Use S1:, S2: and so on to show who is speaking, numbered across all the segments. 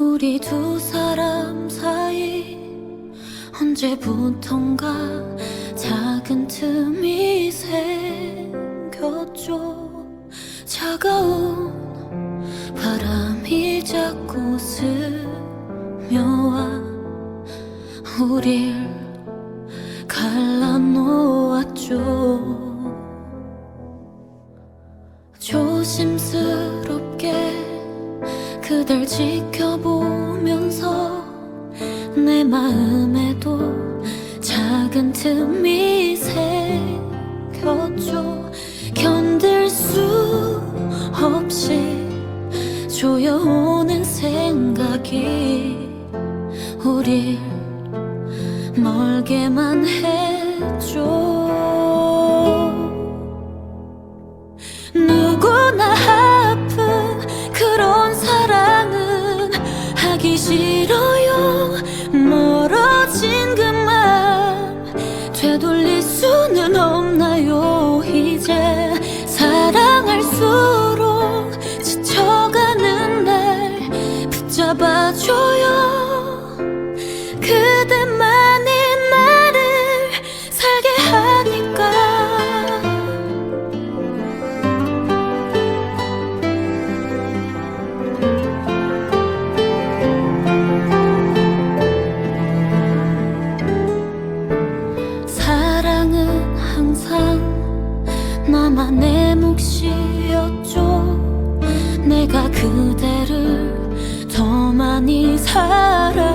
S1: 우리 두 사람 사이 언제부턴가 작은 틈이 생겼죠. 차가운 바람이 자꾸 스며와 우릴 갈라놓았죠 그댈 지켜보면서 내 마음에도 작은 틈이 생겼죠 견딜 수 없이 조여오는 생각이 우릴 멀게만 했 싫어요. 멀어진 그맘 되돌릴 수는 나만의 몫이었죠. 내가 그대를 더 많이 사랑해서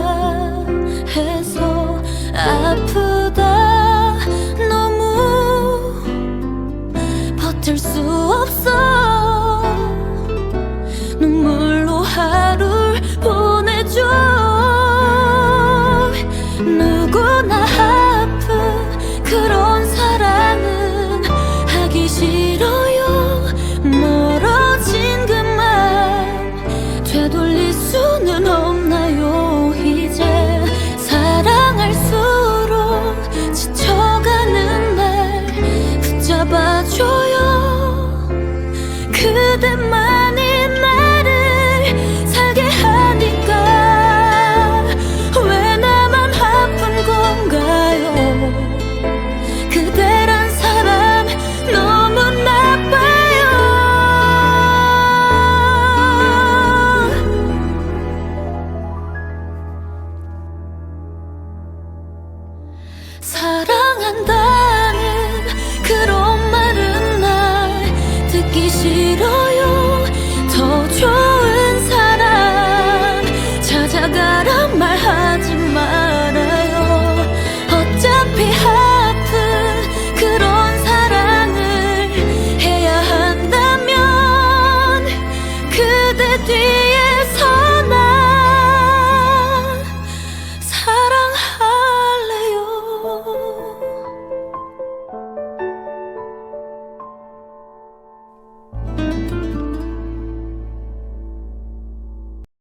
S1: 아프 out of my heart.